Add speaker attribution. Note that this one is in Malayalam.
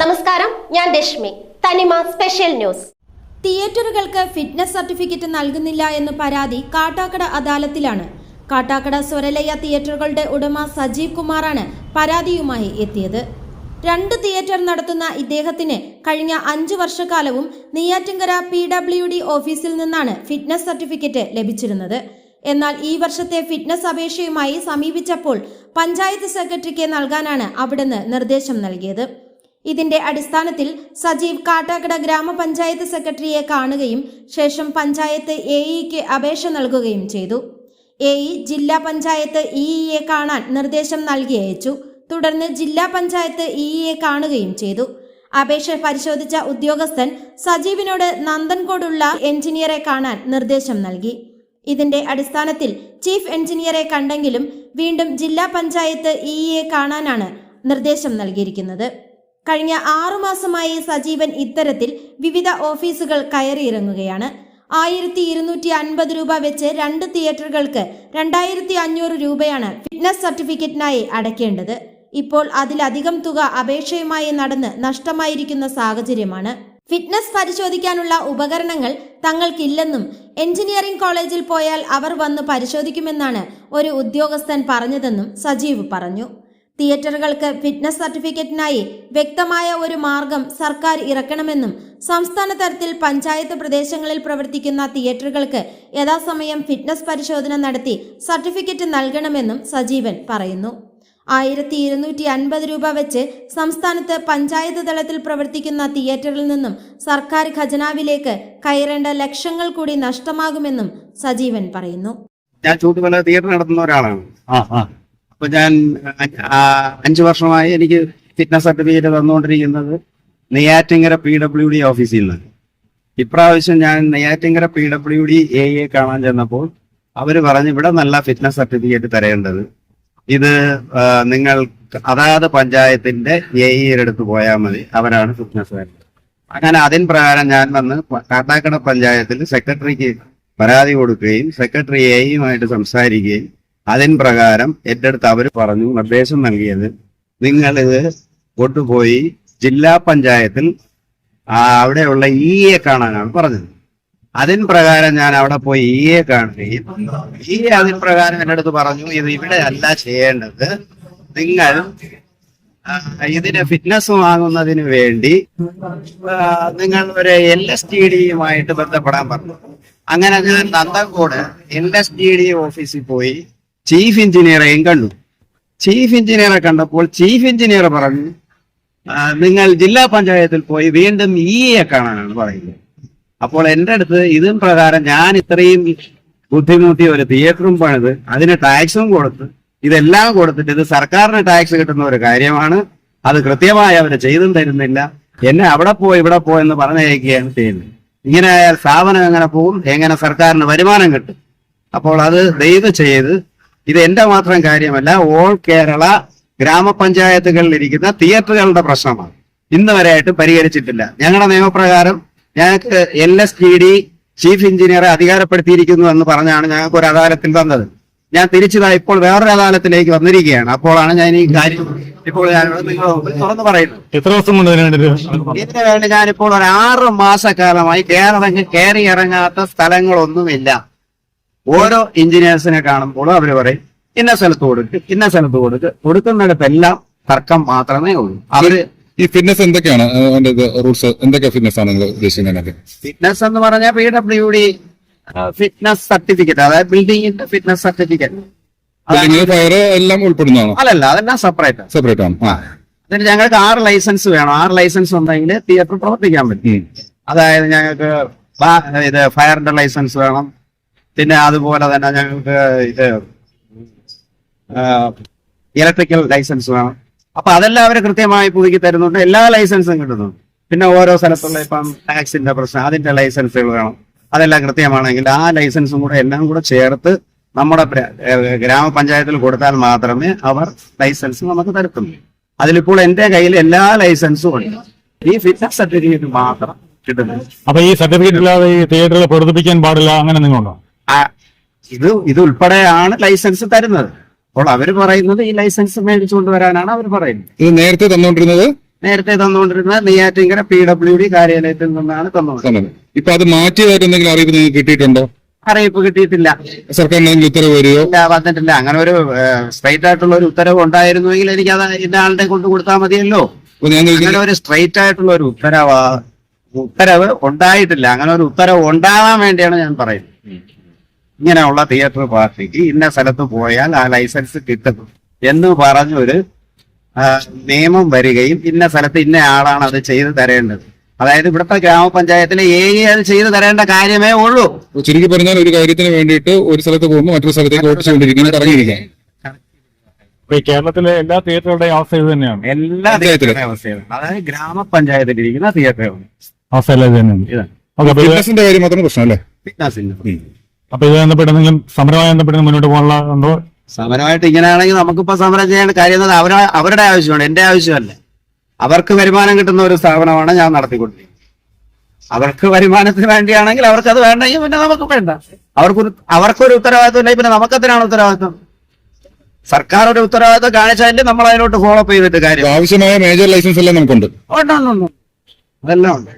Speaker 1: നമസ്കാരം ഞാൻ Rashmi. Thanima special news.
Speaker 2: തിയേറ്ററുകൾക്ക് fitness certificate നൽകുന്നില്ല എന്ന് പരാതി കാട്ടാക്കട അദാലത്തിലാണ്. കാട്ടാക്കട സ്വരലയ തിയേറ്ററുകളുടെ ഉടമ സജീവ് കുമാറാണ് പരാതിയുമായി എത്തിയത്. രണ്ട് തിയേറ്റർ നടത്തുന്ന ഇദ്ദേഹത്തിന് കഴിഞ്ഞ അഞ്ചു വർഷക്കാലവും നെയ്യാറ്റിങ്കര പി ഡബ്ല്യു ഡി ഓഫീസിൽ നിന്നാണ് ഫിറ്റ്നസ് സർട്ടിഫിക്കറ്റ് ലഭിച്ചിരുന്നത്. എന്നാൽ ഈ വർഷത്തെ ഫിറ്റ്നസ് അപേക്ഷയുമായി സമീപിച്ചപ്പോൾ പഞ്ചായത്ത് സെക്രട്ടറിക്ക് നൽകാനാണ് അവിടുന്ന് നിർദ്ദേശം നൽകിയത്. ഇതിന്റെ അടിസ്ഥാനത്തിൽ സജീവ് കാട്ടാക്കട ഗ്രാമപഞ്ചായത്ത് സെക്രട്ടറിയെ കാണുകയും ശേഷം പഞ്ചായത്ത് എ ഇക്ക് അപേക്ഷ നൽകുകയും ചെയ്തു. എ ഇ ജില്ലാ പഞ്ചായത്ത് ഇഇയെ കാണാൻ നിർദ്ദേശം നൽകി അയച്ചു തുടർന്ന് ജില്ലാ പഞ്ചായത്ത് ഇഇയെ കാണുകയും ചെയ്തു. അപേക്ഷ പരിശോധിച്ച ഉദ്യോഗസ്ഥൻ സജീവിനോട് നന്ദൻകോടുള്ള എഞ്ചിനീയറെ കാണാൻ നിർദ്ദേശം നൽകി. ഇതിന്റെ അടിസ്ഥാനത്തിൽ ചീഫ് എഞ്ചിനീയറെ കണ്ടെങ്കിലും വീണ്ടും ജില്ലാ പഞ്ചായത്ത് ഇഇയെ കാണാനാണ് നിർദ്ദേശം നൽകിയിരിക്കുന്നത്. കഴിഞ്ഞ ആറുമാസമായി സജീവൻ ഇത്തരത്തിൽ വിവിധ ഓഫീസുകൾ കയറിയിറങ്ങുകയാണ്. ആയിരത്തി ഇരുന്നൂറ്റി അൻപത് രൂപ വെച്ച് രണ്ട് തിയേറ്ററുകൾക്ക് രണ്ടായിരത്തി അഞ്ഞൂറ് രൂപയാണ് ഫിറ്റ്നസ് സർട്ടിഫിക്കറ്റിനായി അടയ്ക്കേണ്ടത്. ഇപ്പോൾ അതിലധികം തുക അപേക്ഷയുമായി നടന്ന് നഷ്ടമായിരിക്കുന്ന സാഹചര്യമാണ്. ഫിറ്റ്നസ് പരിശോധിക്കാനുള്ള ഉപകരണങ്ങൾ തങ്ങൾക്കില്ലെന്നും എഞ്ചിനീയറിംഗ് കോളേജിൽ പോയാൽ അവർ വന്ന് പരിശോധിക്കുമെന്നാണ് ഒരു ഉദ്യോഗസ്ഥൻ പറഞ്ഞതെന്നും സജീവ് പറഞ്ഞു. തിയേറ്ററുകൾക്ക് ഫിറ്റ്നസ് സർട്ടിഫിക്കറ്റിനായി വ്യക്തമായ ഒരു മാർഗം സർക്കാർ ഇറക്കണമെന്നും സംസ്ഥാന തലത്തിൽ പഞ്ചായത്ത് പ്രദേശങ്ങളിൽ പ്രവർത്തിക്കുന്ന തിയേറ്ററുകൾക്ക് യഥാസമയം ഫിറ്റ്നസ് പരിശോധന നടത്തി സർട്ടിഫിക്കറ്റ് നൽകണമെന്നും സജീവൻ പറയുന്നു. ആയിരത്തി ഇരുന്നൂറ്റി അൻപത് രൂപ വെച്ച് സംസ്ഥാനത്ത് പഞ്ചായത്ത് തലത്തിൽ പ്രവർത്തിക്കുന്ന തിയേറ്ററിൽ നിന്നും സർക്കാർ ഖജനാവിലേക്ക് കയറേണ്ട ലക്ഷങ്ങൾ കൂടി നഷ്ടമാകുമെന്നും സജീവൻ പറയുന്നു.
Speaker 3: ഞാൻ ചൂട്ടുമല തിയേറ്റർ നടത്തുന്ന ഒരാളാണ്.
Speaker 4: ആ ആ.
Speaker 3: അപ്പൊ ഞാൻ അഞ്ചു വർഷമായി എനിക്ക് ഫിറ്റ്നസ് സർട്ടിഫിക്കറ്റ് തന്നുകൊണ്ടിരിക്കുന്നത് നെയ്യാറ്റിങ്കര പി ഡബ്ല്യു ഡി ഓഫീസിൽ നിന്ന്. ഇപ്രാവശ്യം ഞാൻ Neyyattinkara P W D A A കാണാൻ ചെന്നപ്പോൾ അവർ പറഞ്ഞു ഇവിടെ നല്ല ഫിറ്റ്നസ് സർട്ടിഫിക്കറ്റ് തരേണ്ടത് ഇത് നിങ്ങൾ അതാത് പഞ്ചായത്തിന്റെ എ പോയാൽ മതി. അവരാണ് ഫിറ്റ്നസ് അങ്ങനെ അതിൻ പ്രകാരം ഞാൻ വന്ന് കാട്ടാക്കട പഞ്ചായത്തിൽ സെക്രട്ടറിക്ക് പരാതി കൊടുക്കുകയും സെക്രട്ടറി എയുമായിട്ട് സംസാരിക്കുകയും അതിൻ പ്രകാരം എന്റെ അടുത്ത് അവർ പറഞ്ഞു നിർദ്ദേശം നൽകിയത് നിങ്ങളിത് കൊണ്ടുപോയി ജില്ലാ പഞ്ചായത്തിൽ അവിടെയുള്ള ഇ എ കാണാനാണ് പറഞ്ഞത്. അതിൻ പ്രകാരം ഞാൻ അവിടെ പോയി ഈയെ കാണുകയും എ അതിൻ പ്രകാരം എന്റെ അടുത്ത് പറഞ്ഞു ഇത് ഇവിടെ അല്ല ചെയ്യേണ്ടത്. നിങ്ങൾ ഇതിന്റെ ഇതിന് ഫിറ്റ്നസ് വാങ്ങുന്നതിന് വേണ്ടി നിങ്ങൾ ഒരു എൽ എസ് ടി ഡിയുമായിട്ട് ബന്ധപ്പെടാൻ പറഞ്ഞു. അങ്ങനെ ഞാൻ Nanthancode L S T D ഓഫീസിൽ പോയി ചീഫ് എഞ്ചിനീയറെയും കണ്ടു. ചീഫ് എഞ്ചിനീയറെ കണ്ടപ്പോൾ ചീഫ് എഞ്ചിനീയർ പറഞ്ഞു നിങ്ങൾ ജില്ലാ പഞ്ചായത്തിൽ പോയി വീണ്ടും ഇ എ കാണാനാണ് പറയുന്നത്. അപ്പോൾ എന്റെ അടുത്ത് ഇതും പ്രകാരം ഞാൻ ഇത്രയും ബുദ്ധിമുട്ടി ഒരു തിയേറ്ററും പണിത് അതിന് ടാക്സും കൊടുത്ത് ഇതെല്ലാം കൊടുത്തിട്ട് ഇത് സർക്കാരിന് ടാക്സ് കിട്ടുന്ന ഒരു കാര്യമാണ്. അത് കൃത്യമായി അവർ ചെയ്തും തരുന്നില്ല. എന്നെ അവിടെ പോയി ഇവിടെ പോയെന്ന് പറഞ്ഞയക്കുകയാണ് ചെയ്യുന്നത്. ഇങ്ങനെ ആയാൽ സ്ഥാപനം എങ്ങനെ പോകും? എങ്ങനെ സർക്കാരിന് വരുമാനം കിട്ടും? അപ്പോൾ അത് ദൈവം ചെയ്ത് ഇത് എന്റെ മാത്രം കാര്യമല്ല ഓൾ കേരള ഗ്രാമപഞ്ചായത്തുകളിൽ ഇരിക്കുന്ന തിയേറ്ററുകളുടെ പ്രശ്നമാണ്. ഇന്ന് വരെയായിട്ട് പരിഹരിച്ചിട്ടില്ല. ഞങ്ങളുടെ നിയമപ്രകാരം ഞങ്ങൾക്ക് L S G D chief എഞ്ചിനീയറെ അധികാരപ്പെടുത്തിയിരിക്കുന്നു എന്ന് പറഞ്ഞാണ് ഞങ്ങൾക്ക് ഒരു അദാലത്തിൽ തന്നത് ഞാൻ തിരിച്ചതാ ഇപ്പോൾ വേറൊരു അദാലത്തിലേക്ക് വന്നിരിക്കുകയാണ്. അപ്പോഴാണ് ഞാൻ ഈ കാര്യം ഇപ്പോൾ ഞാൻ തുറന്നു പറയുന്നത്.
Speaker 4: എത്ര ദിവസം കൊണ്ട് ഇതിനു വേണ്ടി
Speaker 3: ഞാനിപ്പോൾ ഒരു ആറ് മാസക്കാലമായി കേരളം കയറി ഇറങ്ങാത്ത സ്ഥലങ്ങളൊന്നുമില്ല. ഓരോ എഞ്ചിനീയേഴ്സിനെ കാണുമ്പോഴും അവർ പറയും ഇന്ന സ്ഥലത്ത് കൊടുക്ക് ഇന്ന സ്ഥലത്ത് കൊടുക്ക്. കൊടുക്കുന്നിടത്തെല്ലാം തർക്കം മാത്രമേ ഉള്ളൂ. അവർ
Speaker 5: ഈ ഫിറ്റ്നസ് എന്തൊക്കെയാണ്? അതിന്റെ റൂൾസ് എന്തൊക്കെ ഫിറ്റ്നസ് ആണ് നിങ്ങൾ ഉദ്ദേശിക്കുന്നത്
Speaker 3: ഫിറ്റ്നസ് എന്ന് പറഞ്ഞാൽ P W D fitness certificate അതായത് ബിൽഡിംഗിന്റെ ഫിറ്റ്നസ് സർട്ടിഫിക്കറ്റ്
Speaker 5: ബിൽഡിംഗ് ഫയർ എല്ലാം ഉൾപ്പെടുന്നതാണോ?
Speaker 3: അല്ലല്ല അതെല്ലാം സെപ്പറേറ്റ്
Speaker 5: സെപ്പറേറ്റ് ആണ്.
Speaker 3: അതിന് ഞങ്ങൾക്ക് ആറ് ലൈസൻസ് വേണം. ആറ് ലൈസൻസ് ഉണ്ടെങ്കിൽ തിയേറ്റർ പ്രവർത്തിക്കാൻ പറ്റും. അതായത് ഞങ്ങൾക്ക് ഇത് ഫയറിന്റെ ലൈസൻസ് വേണം. പിന്നെ അതുപോലെ തന്നെ ഞങ്ങൾക്ക് ഇത് ഇലക്ട്രിക്കൽ ലൈസൻസ് വേണം. അപ്പൊ അതെല്ലാം അവർ കൃത്യമായി പുതുക്കി തരുന്നുണ്ട്. എല്ലാ ലൈസൻസും കിട്ടുന്നുണ്ട് പിന്നെ ഓരോ സ്ഥലത്തുള്ള ഇപ്പം ടാക്സിന്റെ പ്രശ്നം അതിന്റെ ലൈസൻസുകൾ വേണം. അതെല്ലാം കൃത്യമാണെങ്കിൽ ആ ലൈസൻസും കൂടെ എല്ലാം കൂടെ ചേർത്ത് നമ്മുടെ ഗ്രാമപഞ്ചായത്തിൽ കൊടുത്താൽ മാത്രമേ അവർ ലൈസൻസ് നമുക്ക് തരത്തുള്ളൂ. അതിലിപ്പോൾ എന്റെ കയ്യിൽ എല്ലാ ലൈസൻസും ഉണ്ട്. ഈ ഫിറ്റ്നസ് സർട്ടിഫിക്കറ്റ് മാത്രം കിട്ടുന്നത്
Speaker 4: അപ്പൊ ഈ സർട്ടിഫിക്കറ്റ് ഇല്ലാതെ ഈ തിയേറ്ററിൽ പ്രവർത്തിപ്പിക്കാൻ പാടില്ല അങ്ങനെ നിങ്ങളുണ്ടോ
Speaker 3: ഇത് ഇത് ഉൾപ്പെടെയാണ് ലൈസൻസ് തരുന്നത്. അപ്പോൾ അവർ പറയുന്നത് ഈ ലൈസൻസ് മേടിച്ചുകൊണ്ട് വരാനാണ് അവർ പറയുന്നത്.
Speaker 5: ഇത് നേരത്തെ തന്നുകൊണ്ടിരുന്നത്
Speaker 3: നേരത്തെ തന്നുകൊണ്ടിരുന്നത് നെയ്യാറ്റിങ്കര പി ഡബ്ല്യു ഡി കാര്യാലയത്തിൽ നിന്നാണ്
Speaker 5: തന്നത്. ഇപ്പൊ അത് മാറ്റിയതായിട്ട് എന്തെങ്കിലും അറിയിപ്പ് നിങ്ങൾക്ക് കിട്ടിയിട്ടുണ്ടോ?
Speaker 3: അറിയിപ്പ് കിട്ടിയിട്ടില്ല.
Speaker 5: സർക്കാരിന് എന്തെങ്കിലും ഉത്തരവ്
Speaker 3: ഇല്ല വന്നിട്ടില്ല. അങ്ങനെ ഒരു സ്ട്രൈറ്റ് ആയിട്ടുള്ള ഒരു ഉത്തരവ് ഉണ്ടായിരുന്നുവെങ്കിൽ എനിക്ക് അത് ഇന്ന ആളുടെ കൊണ്ട് കൊടുത്താൽ മതിയല്ലോ.
Speaker 5: അപ്പൊ ഞങ്ങൾക്ക്
Speaker 3: അങ്ങനെ ഒരു സ്ട്രൈറ്റ് ആയിട്ടുള്ള ഒരു ഉത്തരവ് ഉത്തരവ് ഉണ്ടായിട്ടില്ല. അങ്ങനെ ഒരു ഉത്തരവ് ഉണ്ടാവാൻ വേണ്ടിയാണ് ഞാൻ പറയുന്നത്. ഇങ്ങനെയുള്ള തിയേറ്റർ പാർട്ടിക്ക് ഇന്ന സ്ഥലത്ത് പോയാൽ ആ ലൈസൻസ് കിട്ടും എന്ന് പറഞ്ഞൊരു നിയമം വരികയും ഇന്ന സ്ഥലത്ത് ഇന്ന ആളാണ് അത് ചെയ്തു തരേണ്ടത്. അതായത് ഇവിടുത്തെ ഗ്രാമപഞ്ചായത്തിലെ ഏരിയ അത് ചെയ്തു തരേണ്ട കാര്യമേ ഉള്ളൂ.
Speaker 5: ചുരുക്കി പറഞ്ഞാൽ ഒരു കാര്യത്തിന് വേണ്ടിയിട്ട് ഒരു സ്ഥലത്ത് പോകുമ്പോൾ മറ്റൊരു സ്ഥലത്തേക്ക് ഓടിച്ചുകൊണ്ടിരിക്കുന്നത് ഇറങ്ങിയിരിക്കാം
Speaker 4: കേരളത്തിലെ എല്ലാ തിയേറ്ററുകളുടെയും അവസ്ഥ ഇത് തന്നെയാണ്.
Speaker 3: എല്ലാ. തിയേറ്ററുടെ അവസ്ഥയാണ്. അതായത് ഗ്രാമപഞ്ചായത്തിൽ ഇരിക്കുന്ന തിയേറ്ററുകൾ
Speaker 4: അവസ്ഥ അല്ലേ ഇത് തന്നെയാണ്.
Speaker 3: ഇതാണ്.
Speaker 4: ഓക്കെ
Speaker 5: ഫിറ്റ്നസിന്റെ കാര്യം മാത്രം പ്രശ്നം അല്ലേ?
Speaker 3: ഫിറ്റ്നസിന്റെ
Speaker 4: അപ്പൊ ഇത് ബന്ധപ്പെട്ട് എന്തെങ്കിലും സമരമായി ബന്ധപ്പെട്ട് മുന്നോട്ട് പോകാനുള്ള ഉണ്ടോ?
Speaker 3: സമരമായിട്ട് ഇങ്ങനെയാണെങ്കിൽ നമുക്കിപ്പോ സമരം ചെയ്യേണ്ട കാര്യം അവര അവരുടെ ആവശ്യമാണ് എന്റെ ആവശ്യമല്ല. അവർക്ക് വരുമാനം കിട്ടുന്ന ഒരു സ്ഥാപനമാണ് ഞാൻ നടത്തിക്കൊണ്ടിരിക്കുന്നത്. അവർക്ക് വരുമാനത്തിന് വേണ്ടിയാണെങ്കിൽ അവർക്ക് അത് വേണ്ടെങ്കിൽ പിന്നെ നമുക്ക് വേണ്ട. അവർക്കൊരു അവർക്കൊരു ഉത്തരവാദിത്വം ഇല്ലെങ്കിൽ പിന്നെ നമുക്കെന്തിനാണ് ഉത്തരവാദിത്വം? സർക്കാർ ഒരു ഉത്തരവാദിത്വം കാണിച്ചാലേ നമ്മൾ അതിലോട്ട് ഫോളോ അപ്പ് ചെയ്തിട്ട് കാര്യം.
Speaker 5: ആവശ്യമായ മേജർ ലൈസൻസ് എല്ലാം നമുക്കുണ്ട്.
Speaker 3: അതെല്ലാം ഉണ്ട്.